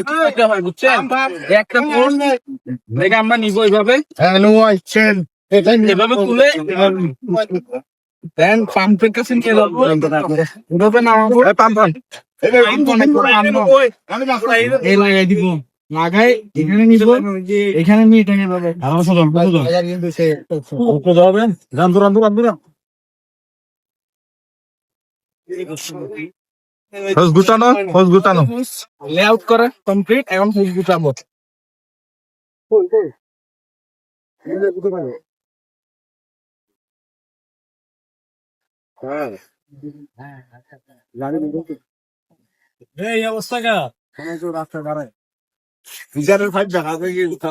একটা হয় একটা হয় বুঝছেন? একটা ফোন দেখে আমরা নিবো এইভাবে। এভাবে তুলে দেন পাম্পের কাছে নিয়ে যাব। ওটাতে নামাবো। পাম্প এই লাগাই দিব। লাগাই এখানে নিব। এখানে নিয়ে এটাকে যাবে। রান্ধু রান্ধু রান্ধু হোস গুটানো হোস গুটানো লেআউট করা কমপ্লিট এখন হুইল গুটাবো এই অবস্থা কা রাস্তা দাঁড়ায় বিচারের ফাইভ দেখা যায় উঠা